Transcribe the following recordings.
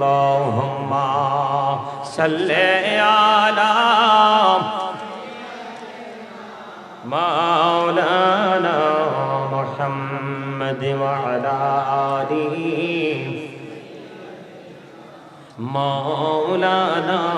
اللہم صلی علی مولانا محمد وعلا آلی مولانا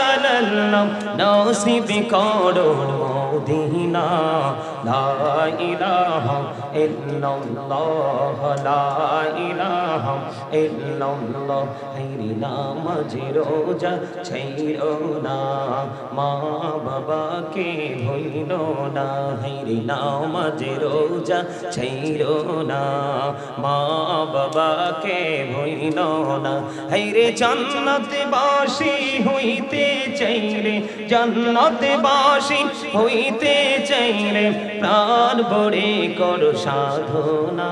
দয়াল্লাহ নসিব করো মদিনা, লা ইলাহা ইল্লাল্লাহ, লা ইলাহা ইল্লাল্লাহ, হাইরি নামাজে রোজা ছাইরো না, মা বাবাকে ভইল না, হাইরি নামাজে রোজা ছাইরো না, মা বাবাকে ভইল না, হাইরে জান্নাত বাসি হইতে চাইলে জান্নাতে বাসি হইতে চাইলে প্রাণ ভরে কর সাধনা।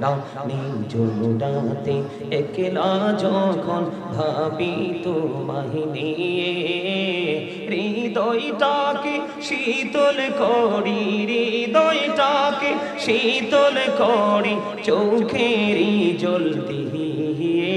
তারা নিজ ডাতে। একলা যখন ভাবি তোমায় নিয়ে, হৃদয়টাকে শীতল করি, হৃদয়টাকে শীতল করি চোখেরই জল দিয়ে।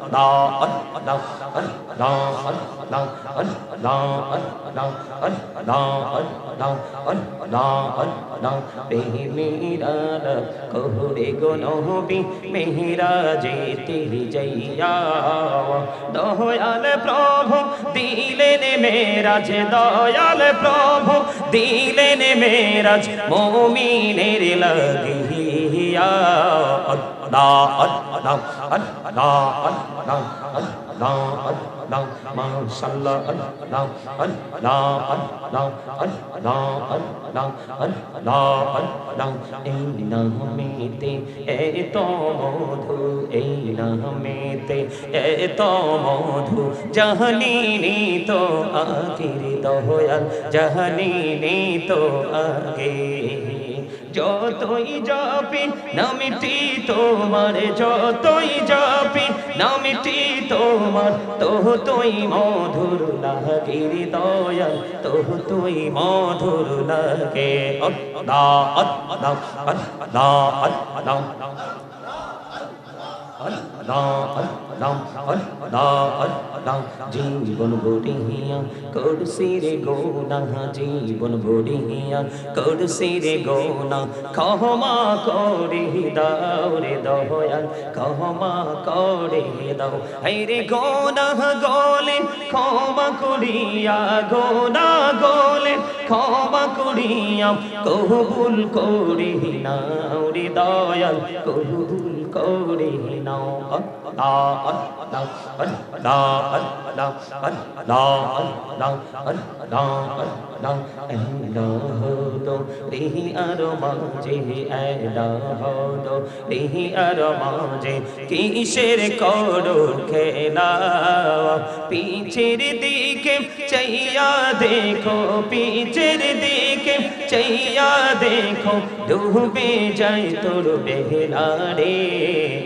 কোহরে গো নহবি মেহিরা যেতে যাইয়া দয়াল প্রভু, দিলেন মেরাজ, দয়াল প্রভু, দিলেন মেরাজ, মমিনের লাগিয়া। मेते ए तो मधु ए मेते ए तो मधु जहनी तो आखिर तो जहनी तो आगे যতই যাপি নামিটি তোমার, যতই যাপি নামিটি তোমার তো তুই মধুর লাগে। দয়াল তো তুই মধুর লাগে আল্লাহ আল্লাহ আল্লাহ আল্লাহ জীবন বড়িয়া করছি রে গোনা জীবন বড়িয়া করছি রে গোনা ক্ষমা করে দাও রে দয়াল ক্ষমা করে দাও হাই রে গোনা গোলে ক্ষমা করিয়া গোনা গোলে ক্ষমা করিয়া কবুল করি নাও রে দয়াল কবুল করি নাও আল্লাহ রেহি আর মাঝে হদ রেহি আর মাঝে কিসের করো খেলা পিছের দিকে চাইয়া দেখো, পিছের দিকে চাইয়া দেখো, ডুবে যায় তোর বেহলা রে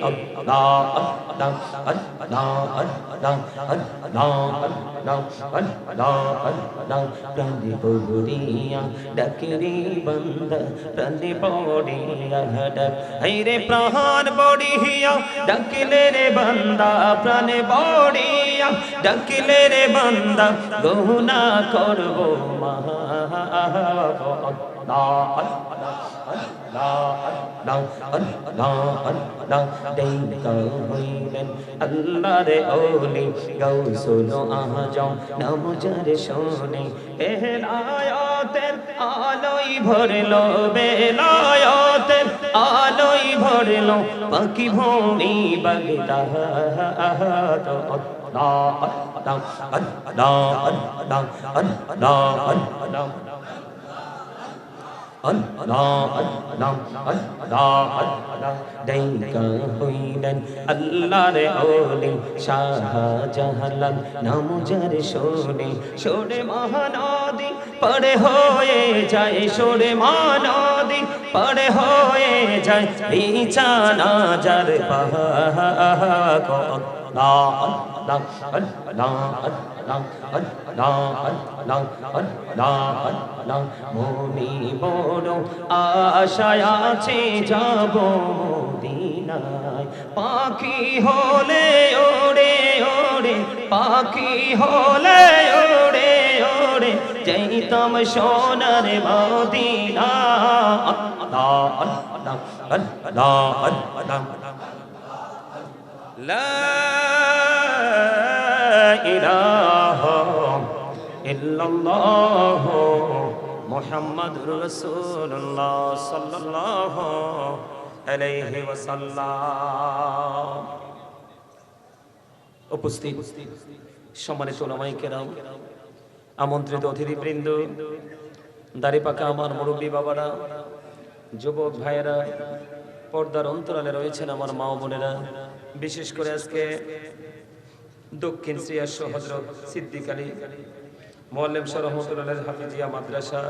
আল্লাহ। đăng ấn đo ấn đăng ấn đo ấn đăng ấn đo ấn đăng প্রাণিপুরিয়া ডাকিরি বন্দ প্রাণিপড়িয়া ডাক হাইরে প্রাণ বড়িয়া ডাকিলে রে বান্দা প্রাণ বড়িয়া ডাকিলে রে বান্দা গহনা করব মহা la la la la la la খোদা দেইতা হইলেন আল্লাহর ওলি গাউসুল আজম নাম যার শোনে বেলায়তের আলোই ভরলো বেলায়তের আলোই ভরলো পাখি ভূমি বাগদা da da da da da da da আল্লাহ আল্লাহ আল্লাহ আল্লাহ আল্লাহ হইলেন আল্লাহর ওলি শাহজাহালাল নাম যার শোনে শোনে মহানদী পড়ে হয়ে যায় শোনে মহানদী পড়ে হয়ে যায় বিছানা যার পাহা Allah Allah Allah Allah Allah Allah Allah ভূমি বড় আশায় আছে যাব মদিনায় পাখি হলে ওড়ে ওড়ে পাখি হলে ওড়ে ওড়ে যাইতাম সোনার Medina Allah Allah Allah Allah Allah Muhammad রসুল্লাহ সাল্লাহ আলাইহি ওয়াসাল্লাম। উপস্থিত সম্মানিত ওলামাই কেরাম আমন্ত্রিত অতিথিবৃন্দ দাড়িপাকা আমার মুরব্বী বাবারা, যুবক ভাইয়েরা, পর্দার অন্তরালে রয়েছেন আমার মা বোনেরা। বিশেষ করে আজকে দক্ষিণ শ্রিয়াস হজরত সিদ্দিক আলী, মোয়াল্লেম শাহ রহমতুল্লাহ হাফিজিয়া মাদ্রাসা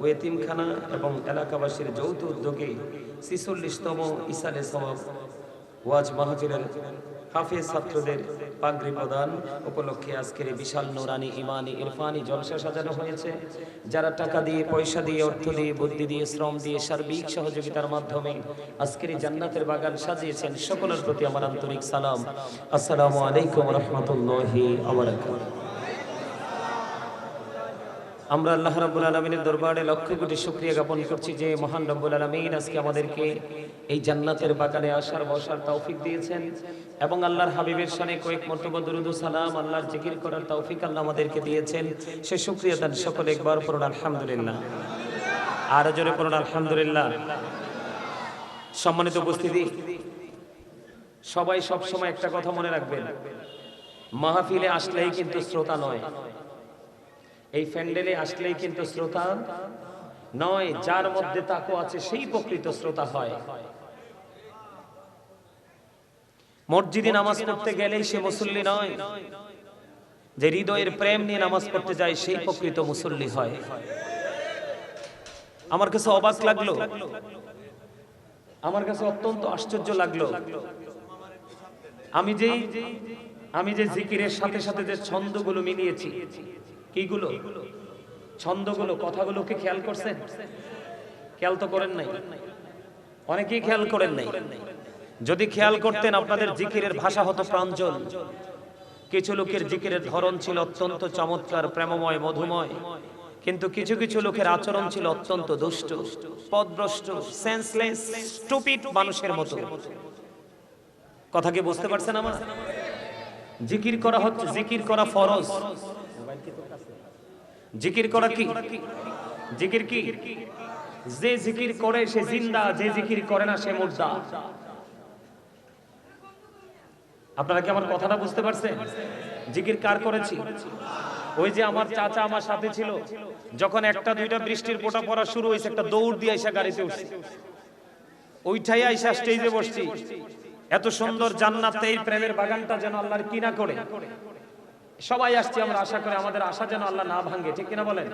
ও এতিমখানা এবং এলাকাবাসীর যৌথ উদ্যোগে ছিচল্লিশতম ইসালে সমাব ওয়াজ মাহফিলের হাফিজ ছাত্রদের পাগড়ি প্রদান উপলক্ষে আজকের বিশাল নোরানি ইমানি ইরফানি জলসা সাজানো হয়েছে। যারা টাকা দিয়ে, পয়সা দিয়ে, অর্থ দিয়ে, বুদ্ধি দিয়ে, শ্রম দিয়ে সার্বিক সহযোগিতার মাধ্যমে আজকের জান্নাতের বাগান সাজিয়েছেন, সকলের প্রতি আমার আন্তরিক সালাম। আসসালামু আলাইকুম রহমতুল্লাহি আবরাকাতুহু আমরা আল্লাহ রাব্বুল আলামিনের দরবারে লক্ষ কোটি শুকরিয়া জ্ঞাপন করছি যে মহান রব্বুল আলামিন আজকে আমাদেরকে এই জান্নাতের বাগানে আসার বসার তৌফিক দিয়েছেন এবং আল্লাহর হাবিবের শানে কয়েক মর্তবা দুরুদ সালাম, আল্লাহর জিকির করার তৌফিক আল্লাহ আমাদেরকে দিয়েছেন। সে শুকরিয়া তার সকলে একবার, পড়ুন আলহামদুলিল্লাহ। আর জোরে পড়ুন আলহামদুলিল্লাহ। সম্মানিত উপস্থিতি, সবাই সব সময় একটা কথা মনে রাখবেন। মাহফিলে আসলেই কিন্তু শ্রোতা নয়। এই প্যান্ডেলে আসলেই কিন্তু শ্রোতা নয়, যার মধ্যে তাকো আছে, সেই প্রকৃত শ্রোতা হয়। মসজিদে নামাজ পড়তে গেলেই সে মুসল্লি নয়। যে হৃদয়ের প্রেম নিয়ে নামাজ পড়তে যায়, সেই প্রকৃত মুসল্লি হয়। আমার কাছে অবাক লাগল। আমার কাছে অত্যন্ত আশ্চর্য লাগল। আমি যেই আমি যে জিকিরের সাথে সাথে যে ছন্দগুলো মিলিয়েছি কিগুলো ছন্দগুলো, কথাগুলোকে খেয়াল করছেন? খেয়াল তো করেন নাই। অনেকেই খেয়াল করেন নাই। যদি খেয়াল করতেন আপনাদের জিকিরের ভাষা হতো প্রাঞ্জল। কিছু লোকের জিকিরের ধরন ছিল অত্যন্ত চমৎকার, প্রেমময়, মধুময়। কিন্তু কিছু কিছু লোকের আচরণ ছিল অত্যন্ত দুষ্ট, পদভ্রষ্ট সেন্সলেস স্টুপিড মানুষের মতো। কথা কি বুঝতে পারছেন আমার? জিকির করা হচ্ছে, জিকির করা ফরজ। জিকির করা কি? জিকির কি? যে জিকির করে সে জিন্দা, যে জিকির করে না সে মুর্দা। আপনারা কি আমার কথাটা বুঝতে পারছেন? জিকির কার করেছি? ওই যে আমার চাচা আমার সাথে ছিল, যখন একটা দুইটা বৃষ্টির পোটা পড়া শুরু হয়েছে একটা দৌড় দিয়ে আইসা গাড়িতে উঠছি। ওইটাই আইসা স্টেজে বসছি। এত সুন্দর জান্নাত, এই প্রেমের বাগানটা যেন আল্লাহর কিনা করে। সবাই আসছি আমরা, আশা করি আমাদের আশা যেন আল্লাহ না ভাঙে, ঠিক কিনা বলেন?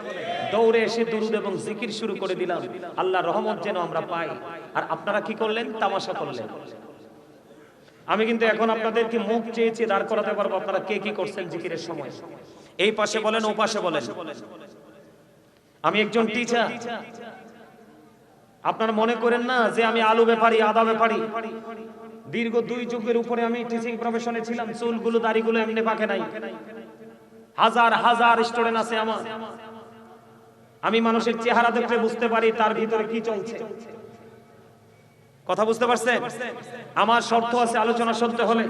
দৌড়ে এসে দুরুদ এবং জিকির শুরু করে দিলাম, আল্লাহ রহমত যেন আমরা পাই। আর আপনারা কি করলেন? তামাশা করলেন। আমি কিন্তু এখন আপনাদেরকে মুখ চেয়েছি দাঁড় করাতে পারব, আপনারা কে কি করছেন জিকিরের সময়? এই পাশে বলেন, ও পাশে বলেন। আমি একজন টিচার আপনারা মনে করেন না যে আমি আলু ব্যাপারী, আদা ব্যাপারী? দীর্ঘ দুই যুগের উপরে আমি টিচিং প্রফেশনে ছিলাম, চুলগুলো, দাড়িগুলো এমনি পাকে নাই। হাজার হাজার স্টুডেন্ট আছে আমার। আমি মানুষের চেহারা দেখলে বুঝতে পারি তার ভিতরে কি চলছে। কথা বুঝতে পারছেন? আমার শর্ত আছে, আলোচনা শুনতে হলে।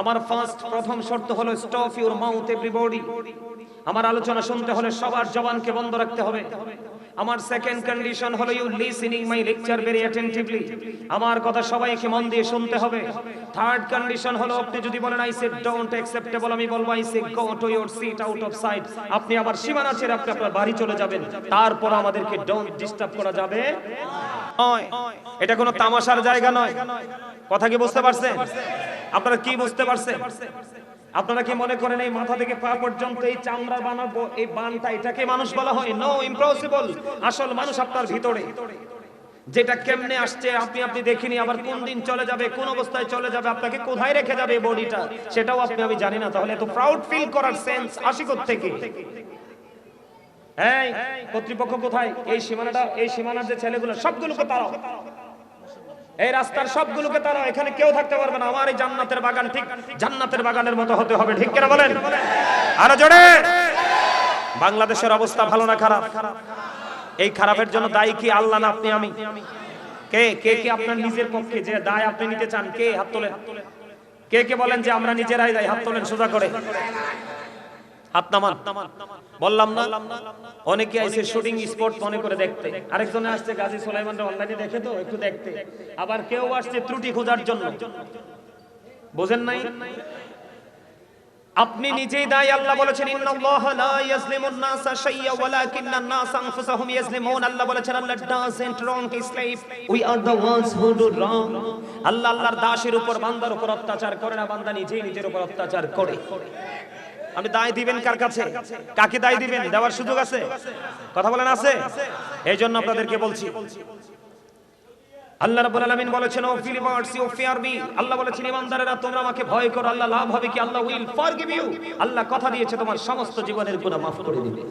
আমার ফার্স্ট প্রথম শর্ত হলো স্টপ ইউর মাউথ এভরিবডি আমার আলোচনা শুনতে হলে সবার জবানকে বন্ধ রাখতে হবে। আমার সেকেন্ড কন্ডিশন হলো you listening my lecture very attentively আমার কথা সবাইকে মন দিয়ে শুনতে হবে। থার্ড কন্ডিশন হলো আপনি যদি বলেন আই সে ডোন্ট অ্যাকসেপ্টেবল আমি বলব I say go to your seat out of sight আপনি আমার সীমানা ছেড়ে আপনি আপনার বাড়ি চলে যাবেন। তারপর আমাদেরকে ডোন্ট ডিস্টার্ব করা যাবে নয়। এটা কোনো তামাশার জায়গা নয়। কথা কি বুঝতে পারছেন? আপনারা কি বুঝতে পারছেন? আপনারা কি মনে করেন এই মাথা থেকে পা পর্যন্ত এই চামড়া বানাবো? এই বানটা এটাকে মানুষ বলা হয় নো ইম্পসিবল আসল মানুষ আপনার ভিতরে। যেটা কেমনে আসছে আপনি আপনি দেখিনি, আবার কোন দিন চলে যাবে, কোন অবস্থায় চলে যাবে, আপনাকে কোথায় রেখে যাবে বডিটা সেটাও আপনি, আমি জানি না, তাহলে এত প্রাউড ফিল করার সেন্স আসি থেকে হ্যাঁ কর্তৃপক্ষ কোথায়? এই সীমানাটা, এই সীমানার যে ছেলেগুলো, সবগুলোকে তারাও এই রাস্তার সবগুলোকে তারা এখানে কেউ থাকতে পারবে না। আমার এই জান্নাতের বাগান ঠিক জান্নাতের বাগানের মতো হতে হবে। ঠিক কিনা বলেন? আরও জোরে। বাংলাদেশের অবস্থা ভালো না খারাপ? এই খারাপের জন্য দায়ী কি আল্লাহ না আপনি আমি? কে? কে কে আপনার নিজের পক্ষে যে দায় আপনি নিতে চান? কে? হাত তোলেন। কে কে বলেন যে আমরা নিজেরাই দায়ী? হাত তোলেন, সোজা করে। হাত নামান। বললাম না, অনেকে আইসে শুটিং স্পট মনে করে দেখতে। আসছে গাজী অনলাইনে দেখে তো, একটু দেখতে। আবার কেউ আসছে ত্রুটি খোঁজার জন্য। বোঝেন নাই? আপনি নিজেই দায়ী, আল্লাহ বলেছেন লা ইয়াজলিমুন নাসা শাইয়্যা ওয়ালাকিন্নান নাস আনফুসাহুম ইয়াজলিমুন। আল্লাহ বলেছেন Allah wrong life we are ones who do wrong. Allah আল্লাহর দাসের উপর বান্দার উপর অত্যাচার করে না, বান্দা নিজেই নিজের উপর অত্যাচার করে। আপনি দায় দিবেন কার কাছে? কাকে দায় দিবেন? দেওয়ার সুযোগ আছে? কথা বলেন আছে? এই জন্য আপনাদেরকে বলছি। আল্লাহ রাব্বুল আলামিন বলেছেন O believers you fear me. Allah বলেছেন ইমানদারেরা তোমরা আমাকে ভয় করো। আল্লাহ লাভ হবে কি? Allah will forgive you. Allah কথা দিয়েছে তোমার সমস্ত জীবনের গুনাহ মাফ করে দিবে।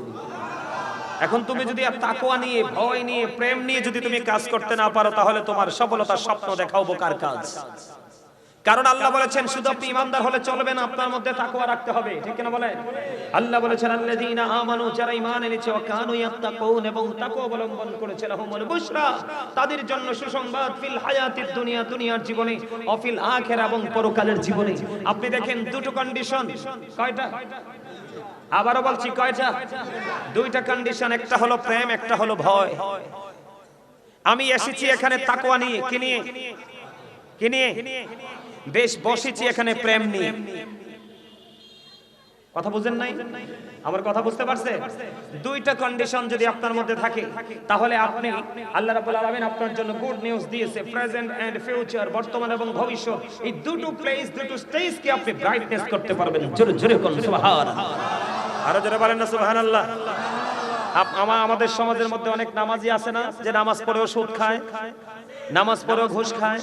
এখন তুমি যদি তাকওয়া নিয়ে ভয় নিয়ে প্রেম নিয়ে যদি তুমি কাজ করতে না পারো তাহলে তোমার সফলতার স্বপ্ন দেখাও বোকার কাজ। কারণ আল্লাহ বলেছেন, শুধু আপনি ইমানদার হলে চলবে না, আপনার মধ্যে তাকওয়া রাখতে হবে। ঠিক কিনা বলেন? আল্লাহ বলেছেন, আল্লাযীনা আমানু, যারা ঈমান এনেছে ও কানু ইয়াত্তাকুন এবং তাকওয়া অবলম্বন করেছে, লাহুমুল বুশরা। তাদের জন্য সুসংবাদ, ফিল হায়াতিদ দুনিয়া, দুনিয়ার জীবনে ও ফিল আখিরা এবং পরকালের জীবনে। আপনি দেখেন, দুটো কন্ডিশন কয়টা? আবারও বলছি, কয়টা? দুইটা কন্ডিশন একটা হলো প্রেম, একটা হলো ভয়। আমি এসেছি এখানে তাকওয়া নিয়ে, কি নিয়ে? কি নিয়ে? বেশ বসেছি এখানে প্রেম নিয়ে। কথা বুঝেন নাই? আমার কথা বুঝতে পারছে? দুইটা কন্ডিশন যদি আপনার মধ্যে থাকে, তাহলে আপনি আল্লাহ রাব্বুল আলামিন আপনার জন্য গুড নিউজ দিয়েছে প্রেজেন্ট এন্ড ফিউচার বর্তমান এবং ভবিষ্যৎ। এই দুটো প্লেস দুটো স্টেজ কি আপনি ব্রাইটনেস করতে পারবেন। জোরে জোরে কোন সুবহান আরও জোরে বলেন না, সুবহানাল্লাহ। আমাদের সমাজের মধ্যে অনেক নামাজি আছে না, যে নামাজ পড়েও সুদ খায়? নামাজ পড়েও ঘুষ খায়,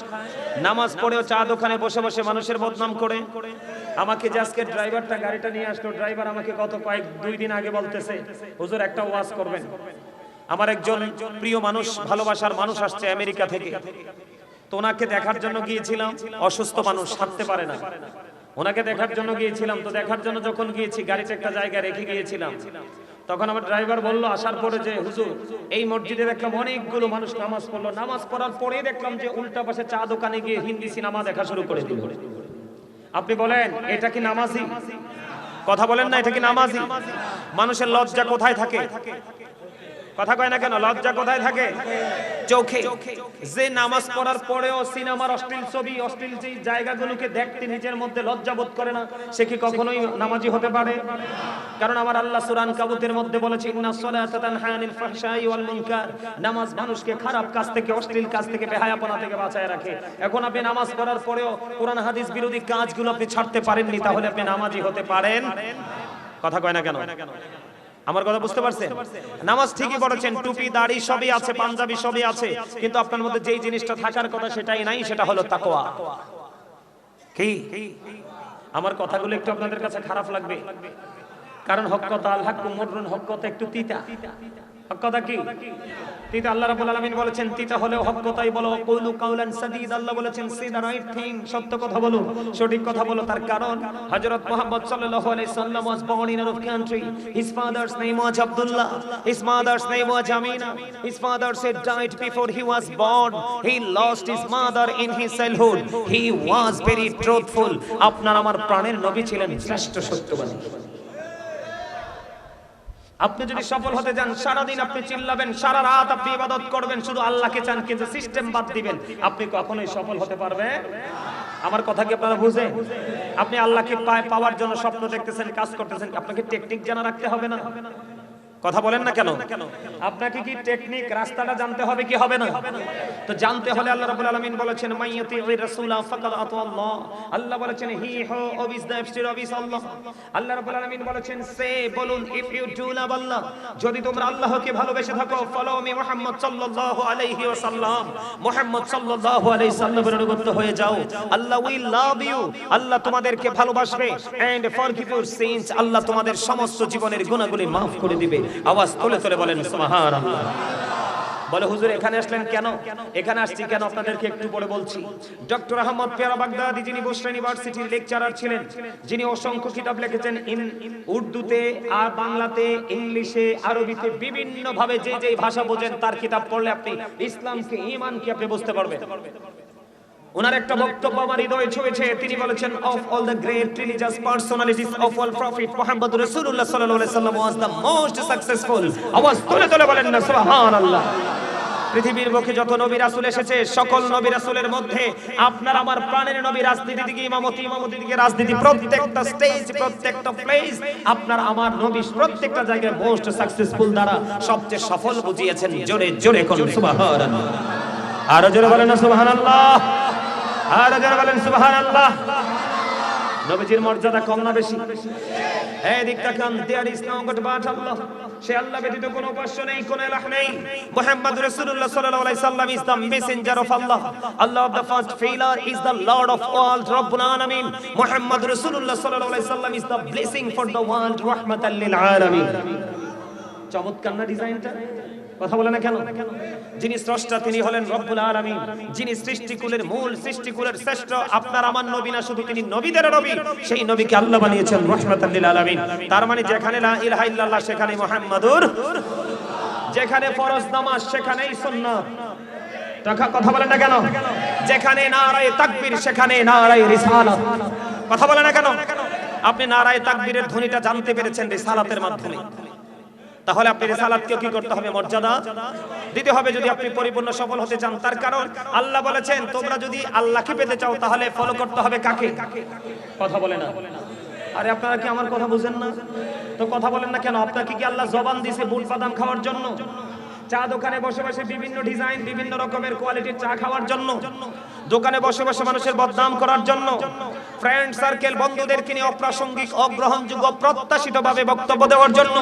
নামাজ পড়েও চা দোকানে বসে বসে মানুষের বদনাম করে। আমাকে যে আজকে ড্রাইভারটা গাড়িটা নিয়ে আসলো, ড্রাইভার আমাকে কত কয়েক দুই দিন আগে বলতেছে, হুজুর, একটা ওয়াজ করবেন। আমার একজন প্রিয় মানুষ, ভালোবাসার মানুষ আসছে আমেরিকা থেকে। তো ওনাকে দেখার জন্য গিয়েছিলাম, অসুস্থ মানুষ, হাঁটতে পারে না। ওনাকে দেখার জন্য গিয়েছিলাম, তো দেখার জন্য যখন গিয়েছি, গাড়িতে একটা জায়গায় রেখে গিয়েছিলাম। তখন আমার ড্রাইভার বলল, আসার পরে যে, হুজুর, এই মসজিদে দেখলাম অনেকগুলো মানুষ নামাজ পড়ল। নামাজ পড়ার পরে দেখলাম যে উল্টা পাশে চা দোকানে গিয়ে হিন্দি সিনেমা দেখা শুরু করে দিল। আপনি বলেন, এটা কি নামাজি? কথা বলেন না, এটা কি নামাজি? মানুষের লজ্জা কোথায় থাকে? কথা কয় না কেন? লজ্জা কোথায় থাকে? চোখে। যে নামাজ পড়ার পরেও সিনেমার অশ্লীল ছবি অশ্লীল যে জায়গাগুলোকে দেখতে নিজের মধ্যে লজ্জা বোধ করে না সে কি কখনোই নামাজি হতে পারে? কারণ আমার আল্লাহ সুরান কাবুতের মধ্যে বলেছে ইন্না সলাতা তানহা আনিল ফাহশাই ওয়াল মুনকার। নামাজ মানুষকে খারাপ কাজ থেকে অশ্লীল কাজ থেকে বেহায়াপনা থেকে বাঁচায় রাখে। এখন আপনি নামাজ পড়ার পরেও কোরআন হাদিস বিরোধী কাজগুলো আপনি ছাড়তে পারেননি তাহলে আপনি নামাজি হতে পারেন? কথা কয় না কেন? আমার কথা বুঝতে পারছেন? নামাজ ঠিকই পড়েছেন, টুপি, দাড়ি সবই আছে, পাঞ্জাবি সবই আছে, কিন্তু আপনার মধ্যে যেই জিনিসটা থাকার কথা সেটাই নাই, সেটা হলো তাকওয়া। কি? আমার কথাগুলো একটু আপনাদের কাছে খারাপ লাগবে। কারণ হক কথা আল্লাহ হাক্কু মুররুন, হক কথা একটু তিতা। হক কথা কি? তিতা আল্লাহ রাব্বুল আলামিন বলেছেন, তিতা হলো হক তাই বলো। কউলু কাউলান সাদিদ, আল্লাহ বলেছেন, সিদা রাইট থিং সত্য কথা বলো, সঠিক কথা বলো। তার কারণ, হযরত মুহাম্মদ সাল্লাল্লাহু আলাইহি সাল্লাম was born in Arab country his father's name was Abdullah his mother's name was Amina his father said died before he was born he lost his mother in his childhood he was very truthful আপনার আমার প্রাণের নবী ছিলেন শ্রেষ্ঠ সত্যবাদী। আপনি যদি সফল হতে যান, সারাদিন আপনি চিল্লাবেন, সারা রাত আপনি ইবাদত করবেন, শুধু আল্লাহকে চান কিন্তু সিস্টেম বাদ দিবেন। আপনি কখনোই সফল হতে পারবেন আমার কথা কি আপনারা বুঝেন? আপনি আল্লাহকে পাওয়ার জন্য স্বপ্ন দেখতেছেন, কাজ করতেছেন, আপনাকে টেকনিক জানা রাখতে হবে না? কথা বলেন না কেন? আপনাকে কি টেকনিক রাস্তাটা জানতে হবে কি হবে না? তো জানতে হলে আল্লাহ রাব্বুল আলামিন বলেছেন মাইয়াতি রাসূলা ফাকাদ আতা আল্লাহ। বলেছেন, হি হো অবিস দ্য এফস্টির অবিস আল্লাহ। আল্লাহ রাব্বুল আলামিন বলেছেন, সে বলুন, if you do love Allah, যদি তোমরা আল্লাহকে ভালোবেসে থাকো, ফলো মি মুহাম্মদ সাল্লাল্লাহু আলাইহি ওয়াসাল্লাম। মুহাম্মদ সাল্লাল্লাহু আলাইহি সাল্লামের অনুগত হয়ে যাও। আল্লাহ উইল লাভ ইউ আল্লাহ তোমাদেরকে ভালোবাসবে। And forgive your sins Allah তোমাদের সমস্ত জীবনের গুনাহগুলি maaf করে দিবে। আওয়াজ তুলে তুলে বলেন বলে, হুজুর, এখানে আসলেন কেন? এখানে আসছি কেন? আপনাদেরকে একটু পরে বলছি। ডক্টর আহমদ পেয়ারা বাগদাদি যিনি বুশরা ইউনিভার্সিটির লেকচারার ছিলেন, যিনি অসংখ্য কিতাব লিখেছেন উর্দুতে আর বাংলাতে, ইংলিশে, আরবিতে বিভিন্ন ভাবে যে যে ভাষা বোঝেন, তার কিতাব পড়লে আপনি ইসলামকে, ঈমানকে আপনি বুঝতে পারবেন। ওনার একটা বক্তব্য আমার হৃদয়ে ছুঁয়েছে। তিনি বলেছেন of all the great religious personalities of all prophet Muhammad রাসূলুল্লাহ সাল্লাল্লাহু আলাইহি সাল্লাম ওয়াজ দ্য মোস্ট সাকসেসফুল আওয়াজ তুলে তুলে বলেন না, সুবহানাল্লাহ। পৃথিবীর মুখে যত নবী রাসূল এসেছে, সকল নবী রাসূলের মধ্যে আপনার, আমার প্রাণের নবী রাজনীতি দিকে, ইমামতি ইমামতি দিকে রাজনীতি প্রত্যেকটা স্টেজ প্রত্যেকটা প্লেস আপনার, আমার নবী প্রত্যেকটা জায়গায় মোস্ট সাকসেসফুল দ্বারা সবচেয়ে সফল বুঝিয়েছেন। জোরে জোরে কোন সুবহানাল্লাহ। আরও জোরে বলেন না, সুবহানাল্লাহ। আর যারা বলেন, সুবহানাল্লাহ। নবীজির মর্যাদা কম না বেশি? তাকান, দেয়ার বাট আল্লাহ। সে আল্লাহ ব্যতীত কোনো উপাস্য নেই, কোনো ইলাহ নেই। মুহাম্মদ রাসূলুল্লাহ সাল্লাল্লাহু আলাইহি সাল্লাম is messenger of Allah Allah of the first failure is the Lord of all রব্বুল আলামিন মুহাম্মদ রাসূলুল্লাহ সাল্লাল্লাহু আলাইহি সাল্লাম is the blessing for the world রাহমাতাল লিল আলামিন চমৎকার না ডিজাইনটা? কথা বলে না কেন? যিনি স্রষ্টা, তিনি হলেন রব্বুল আলামিন। যিনি সৃষ্টিকুলের মূল, সৃষ্টিকুলের শ্রেষ্ঠ, আপনার আমার নবী না, শুধু তিনি নবীদের নবী, সেই নবীকে আল্লাহ বানিয়েছেন রহমাতাল লিল আলামিন। তার মানে যেখানে লা ইলাহা ইল্লাল্লাহ, সেখানে মুহাম্মাদুর, যেখানে ফরজ নামাজ, সেখানেই সুন্নাত। টাকা কথা বলেন না কেন? যেখানে নারায়ে তাকবীর, সেখানে নারায়ে রিসালাত। কথা বলেন না কেন? আপনি নারায়ে তাকবীরের ধ্বনিটা জানতে পেরেছেন রিসালাতের মাধ্যমে। তাহলে আপনি রিসালাতকে কি করতে হবে, মর্যাদা? দিতে হবে যদি আপনি পরিপূর্ণ সফল হতে চান। তার কারণ, আল্লাহ বলেছেন, তোমরা যদি আল্লাহকে পেতে চাও, তাহলে ফলো করতে হবে কাকে? কথা বলে না। আরে, আপনারা কি আমার কথা বুঝেন না? তো কথা বলেন না কেন? আপনাকে কি আল্লাহ জবান দিয়েছে বুট বাদাম খাওয়ার জন্য? চা দোকানে বসে বসে বিভিন্ন ডিজাইন বিভিন্ন রকমের কোয়ালিটির চা খাওয়ার জন্য? দোকানে বসে বসে মানুষের বদনাম করার জন্য ফ্রেন্ড সার্কেল বন্ধুদেরকে নিয়ে অপ্রাসঙ্গিক, অগ্রহণযোগ্য প্রত্যাশিত ভাবে বক্তব্য দেওয়ার জন্য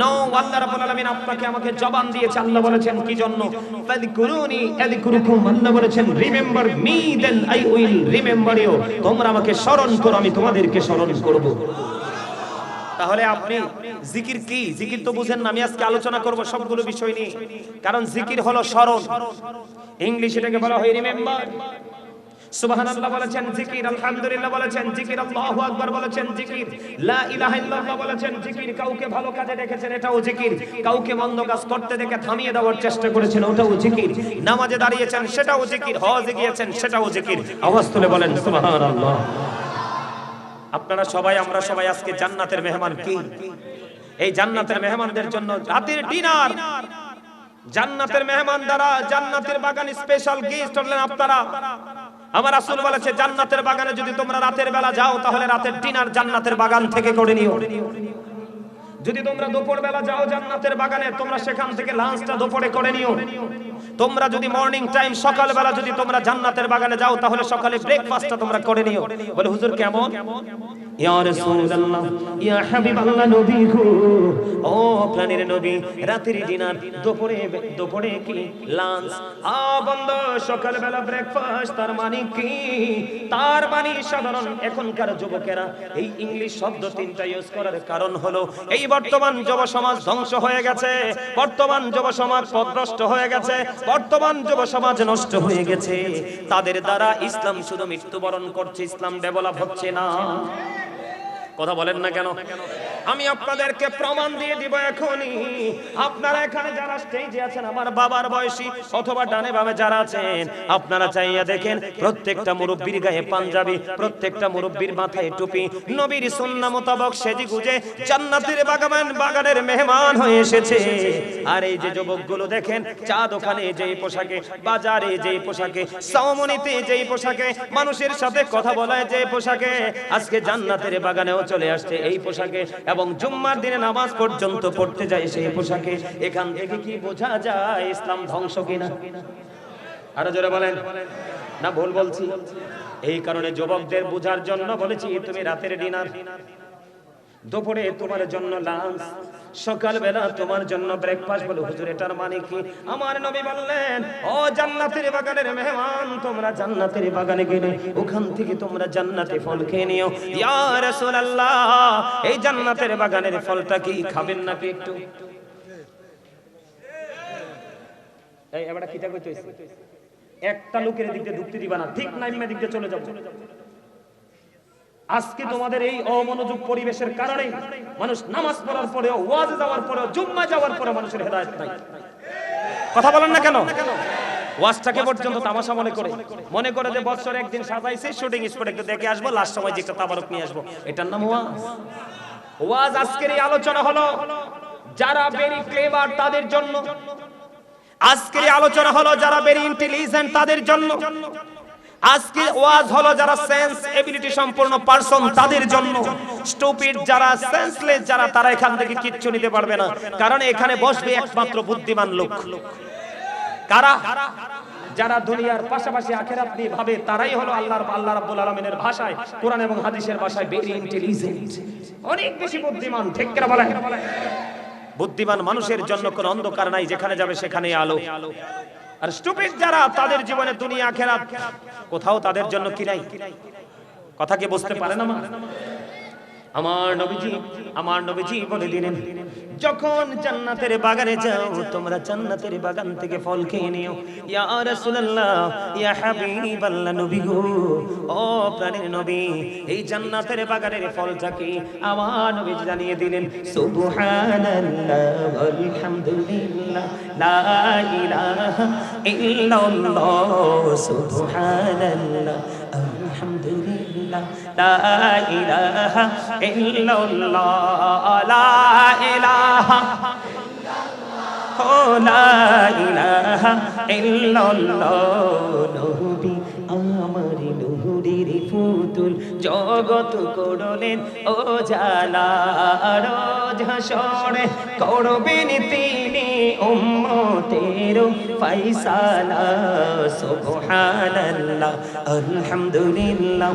নো আল্লাহ রাব্বুল আলামিন আপনাকে আমাকে জবান দিয়েছে, আল্লাহ বলেছেন, কি জন্য? ফাযকুরুনি আযকুরুকুম আল্লাহ বলেছেন, remember me then I will remember you, তোমরা আমাকে স্মরণ করো, আমি তোমাদেরকে স্মরণ করব। তাহলে আপনি জিকির কি? জিকির তো বুঝেন না, আমি আজকে আলোচনা করব সবগুলো বিষয় নিয়ে। কারণ জিকির হলো স্মরণ। ইংলিশ এটাকে বলা হয় রিমেম্বার সুবহানাল্লাহ বলেছেন জিকির, আলহামদুলিল্লাহ বলেছেন জিকির, আল্লাহু আকবার বলেছেন জিকির, লা ইলাহা ইল্লাল্লাহ বলেছেন জিকির। কাউকে ভালো কাজে দেখেছেন, এটাও জিকির। কাউকে মন্দ কাজ করতে দেখে থামিয়ে দেওয়ার চেষ্টা করেছেন, ওটাও জিকির। নামাজে দাঁড়িয়েছেন, সেটাও জিকির। হজে গিয়েছেন সেটাও জিকির। আওয়াজ তুলে বলেন, সুবহানাল্লাহ। আপনারা সবাই, আমরা সবাই আজকে জান্নাতের মেহমান কি? এই জান্নাতের মেহমানদের জন্য রাতের ডিনার। জান্নাতের মেহমান দ্বারা জান্নাতের বাগান স্পেশাল গেস্ট হলেন আপনারা। আমার রাসূল বলেছে, জান্নাতের বাগানে যদি তোমরা রাতের বেলা যাও, তাহলে রাতের ডিনার জান্নাতের বাগান থেকে করে নিও। যদি তোমরা দুপুর বেলা যাও জান্নাতের বাগানে, তোমরা সেখান থেকে লাঞ্চটা দুপুরে করে নিও। তোমরা যদি মর্নিং টাইম সকাল বেলা যদি তোমরা জান্নাতের বাগানে যাও, তাহলে সকালে ব্রেকফাস্টটা তোমরা করে নিও। বলে, হুজুর, কেমন? ইয়া রাসূলুল্লাহ, ইয়া নবী গো। ও নবী, রাতের ডিনার দুপুরে দুপুরে কি লাঞ্চ আ বন্ধ সকাল বেলা ব্রেকফাস্ট তার মানে কি? তার মানে সাধারণ এখনকার যুবকেরা, এই ইংলিশ শব্দ তিনটা ইউজ করার কারণ হলো, এই বর্তমান যুব সমাজ ধ্বংস হয়ে গেছে, বর্তমান যুব সমাজ পদভ্রষ্ট হয়ে গেছে, বর্তমান যুব সমাজ নষ্ট হয়ে গেছে। তাদের দ্বারা ইসলাম শুধু মৃত্যুবরণ করছে, ইসলাম ডেভেলপ হচ্ছে না। কথা বলেন না কেন? আমি আপনাদেরকে প্রমাণ দিয়ে দিব এখনই। আপনারা এখানে যারা স্টেজে আছেন, আমার বাবার বয়সী অথবা ডানে বামে যারা আছেন, আপনারা চাইয়া দেখেন, প্রত্যেকটা মুরব্বীর গায়ে পাঞ্জাবি, প্রত্যেকটা মুরব্বীর মাথায় টুপি। নবীর সুন্নাহ মোতাবক সেজি গুজে জান্নাতের বাগান বাগানের মেহমান হয়ে এসেছে। আর এই যে যুবকগুলো দেখেন চা দোকানে যেই পোশাকে, বাজারে যেই পোশাকে সামনিতে যেই পোশাকে, মানুষের সাথে কথা বলায় যে পোশাকে, আজকে জান্নাতের বাগানেও চলে আসছে এই পোশাকে। এবং জুম্মার দিনে নামাজ পর্যন্ত পড়তে যায় সেই পোশাকে। এখান থেকে কি বোঝা যায় ইসলাম ধ্বংস কিনা? আরও জোরে বলেন। না, ভুল বলছি। এই কারণে যুবকদের বোঝার জন্য বলেছি, তুমি রাতের ডিনার, দুপুরে তোমার জন্য লাঞ্চ সকালবেলা তোমার জন্য ব্রেকফাস্ট বলে, হুজুর, এটার মানে কি? আমার নবী বললেন, ও জান্নাতের বাগানের মেহমান, তোমরা জান্নাতের বাগানে গেলে ওখান থেকে তোমরা জান্নাতে ফল খেয়ে নিও। ইয়া রাসূলুল্লাহ, এই জান্নাতের বাগানের ফলটা কি খাবেন নাকি একটু? এই, এবারে কিটা কইতেছি? একটা লোকের দিক ঢুকতে দিবা না, ঠিক নাইমে দিক দিয়ে চলে যাব। আজকে তোমাদের এই অমনোযোগ পরিবেশের কারণে মানুষ নামাজ পড়ার পরেও, ওয়াজে যাওয়ার পরেও জুম্মা যাওয়ার পরে মানুষের হেদায়েত নাই। কথা বলেন না কেন? ওয়াজটাকে পর্যন্ত তামাশা মনে করে। মনে করে যে বছর একদিন সাজাইছে, শুটিং স্পট একটু দেখে আসব, লাস্ট সময় তাবারক নিয়ে আসব। এটার নাম ওয়াজ। ওয়াজ আজকের এই আলোচনা হলো যারা ভেরি ক্লেভার তাদের জন্য। আজকের আলোচনা হলো যারা ভেরি ইন্টেলিজেন্ট তাদের জন্য। আজকে ওয়াজ হলো যারা সেন্স এবিলিটি সম্পূর্ণ পারসন তাদের জন্য। স্টুপিড যারা সেন্সলেস যারা তারা এখান থেকে কিচ্ছু নিতে পারবে না। কারণ এখানে বসবে একমাত্র বুদ্ধিমান লোক। কারা? যারা দুনিয়ার পাশাপাশি আখেরাত নিয়ে ভাবে, তারাই হলো আল্লাহর, আল্লাহ রাব্বুল আলামিনের ভাষায়, কোরআন এবং হাদিসের ভাষায় ভেরি ইন্টেলিজেন্ট অনেক বেশি বুদ্ধিমান, ঠিক করে বলেন? বুদ্ধিমান মানুষের জন্য কোনো অন্ধকার নাই, যেখানে যাবে সেখানে আলো। আর স্টুপিড যারা, তাদের জীবনে দুনিয়া খেরাত কোথাও তাদের জন্য কি নাই? কথা কি বুঝতে পারে না মা? আমার নবীজি আমার নবীজি বলে দিলেন, যখন জান্নাতের বাগানে যাও, তোমরা জান্নাতের বাগান থেকে ফল খেয়ে নিও। ইয়া রাসূলুল্লাহ, ইয়া হাবিবাল্লাহ নবী গো, ও প্রাণের নবী, এই জান্নাতের বাগানের ফল কি আমার নবী জানিয়ে দিলেন, সুবহানাল্লাহ, আলহামদুলিল্লাহ, লা ইলাহা ইল্লাল্লাহ, সুবহানাল্লাহ আমার জগত করলেন ও জালা রোজ হাসরে করবেন তিনি উম্মতের ফাইসালা সুবহানাল্লাহ আলহামদুলিল্লাহ।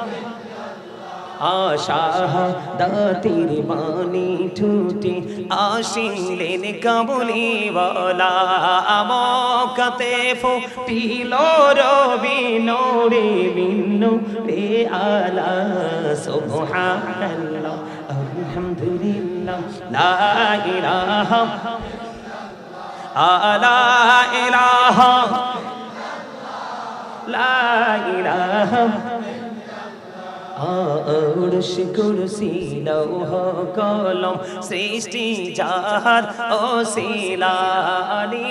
আশা দাতির বাণী ঠুটে আসিলেন কাবুলি বলা আমকাতে ফুটিল রবি নোরে বিন্নু রে আলা সুবহানাল্লাহ, আলহামদুলিল্লাহ, লা ইলাহা আলা ইলাহা, লা ইলাহা আড়শ কুরসি লৌহ কলম সৃষ্টি যাহার ও শিলানি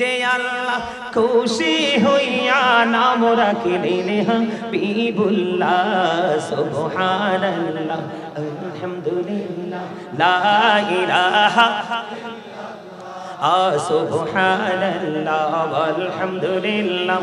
যে আল্লাহ খুশি হইয়া নাম রাখিলেন হাবিবুল্লাহ সুবহানাল্লাহ, আলহামদুলিল্লাহ, লা ইলাহা সুবহানাল্লাহ আলহামদুলিল্লাহ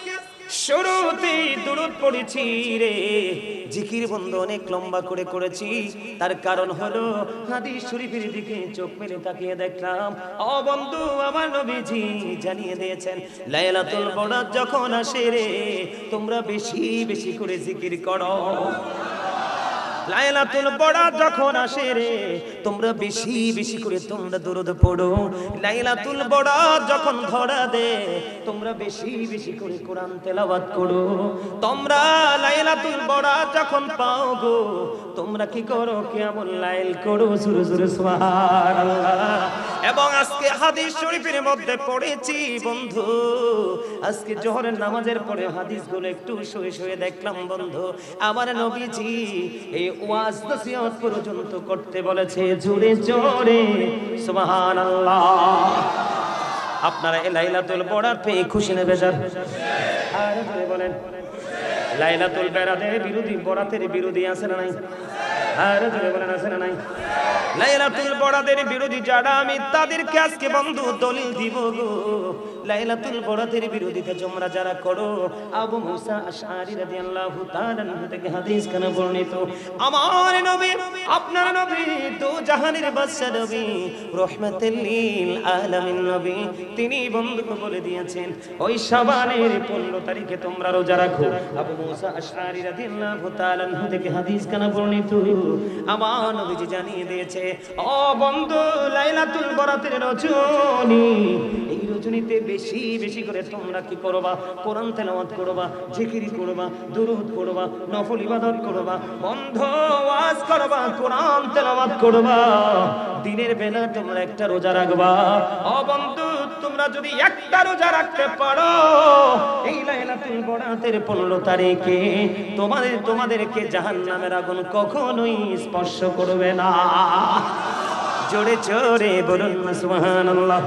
শুরুতে দূরত পড়েছি রে। জিকির বন্ধ অনেক লম্বা করে করেছি। তার কারণ হলো হাদিস শরীফের দিকে চোখ মেলে তাকিয়ে দেখলাম। ও বন্ধু, আমার নবীজি জানিয়ে দিয়েছেন, লাইলাতুল বরাত যখন আসে রে, তোমরা বেশি বেশি করে জিকির করো। লাইলাতুল বরাত যখন আসে রে, তোমরা বেশি বেশি করে তোমরা দরুদ পড়ো। লাইলাতুল বরাত যখন ধরা দে, তোমরা বেশি বেশি করে কোরআন তেলাওয়াত করো। তোমরা লাইলাতুল বরাত যখন পাও গো, তোমরা কি করো? কেমন লাইল করো সুরে সুরে সুবহানাল্লাহ। এবং আজকে হাদিস শরীফের মধ্যে পড়েছি, বন্ধু। আজকে জোহরের নামাজের পরে হাদিসগুলো একটু শুয়ে শুয়ে দেখলাম, বন্ধু। আমার নবীজি এই ওয়াজ নসিহত পর্যন্ত করতে বলেছে, জোরে জোরে, সুবহানাল্লাহ। আপনারা এই লাইলাতুল বরাত পেয়ে খুশি নেবে যান আর জোরে বলেন। লাইলাতুল বেরাদের বিরোধী, বরাতের বিরোধী আছে না নাই? আর জোরে বলেন, আছে না নাই? লাইলাতুল বরাতের বিরোধী যারা আমি, তাদেরকে আজকে বন্ধু দলিল দিব গো। লাইলাতুল বরাতের বিরোধিতা তোমরা যারা করো, আবু মুসা আশআরি রাদিয়াল্লাহু তাআলা থেকে হাদিস কেন বর্ণিত, আমার নবী, আপনার নবী, দু জাহানের বাদশা নবী রহমাতুল লিল আলামিন নবী, তিনি বন্ধুকে বলে দিয়েছেন, ওই শাবানের 15 তারিখে তোমরা রোজা রাখো। আবু মুসা আশআরি রাদিয়াল্লাহু তাআলা থেকে হাদিস কেন বর্ণিত, আমার নবীজি জানিয়ে দিয়েছে, ও বন্ধু, লাইলাতুল বরাতের রজনী রজনীতে বেশি বেশি করে তোমরা কি করবা? কোরআন তেলাওয়াত করবা, জিকির করবা, দুরুদ করবা, নফল ইবাদত করবা, বন্ধ ওয়াজ করবা, কোরআন তেলাওয়াত করবা। দিনের বেলা তোমরা একটা রোজা রাখবা। ও বন্ধু, তোমরা যদি একটা রোজা রাখতে পারো, এই লাইলাতুল বরাতের 15 তারিখে তোমাদের, তোমাদেরকে জাহান্নামের আগুন কখনোই স্পর্শ করবে না। জোরে জোরে বলুন, সুবহানাল্লাহ।